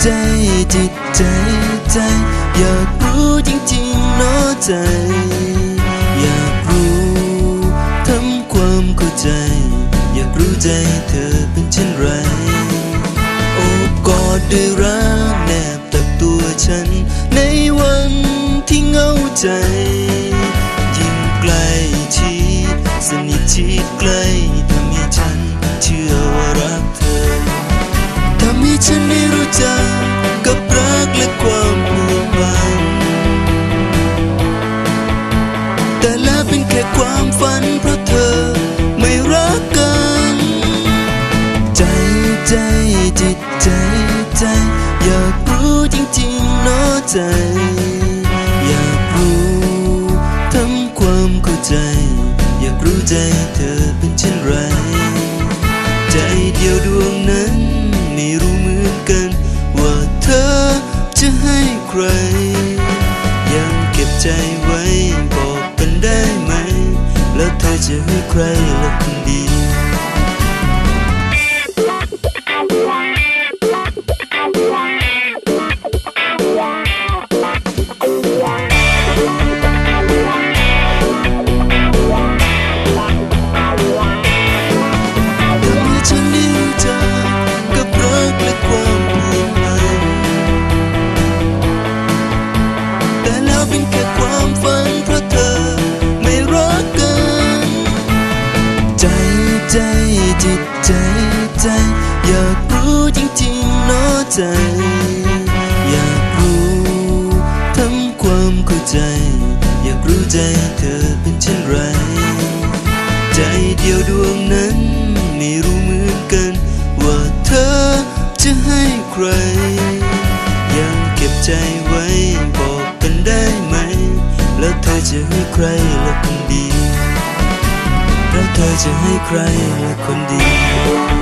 ใจจจิตใจใจ อยากรู้จริงๆเนาะใจ อยากรู้ทำความเข้าใจ อยากรู้ใจเธอเป็นเช่นไร โอบกอดด้วยรัก แล้วเป็นแค่ความฝันเพราะเธอไม่รักกัน ใจใจจิตใจใจ อยากรู้จริงๆเนาะใจ อยากรู้ทำความเข้าใจ อยากรู้ใจเธอเป็นเช่นไร ใจเดียวดวงนั้นไม่รู้เหมือนกัน ว่าเธอจะให้ใคร ยังเก็บใจ แล้วเธ จิตใจใจ อยากรู้จริงๆเนาะใจ อยากรู้ทำความเข้าใจ อยากรู้ใจเธอเป็นเช่นไร ใจเดียวดวงนั้นไม่รู้เหมือนกัน ว่าเธอจะให้ใคร ยังเก็บใจไว้บอกกันได้ไหม แล้วเธอจะให้ใครละคนดี เธอจะให้ใครคนดี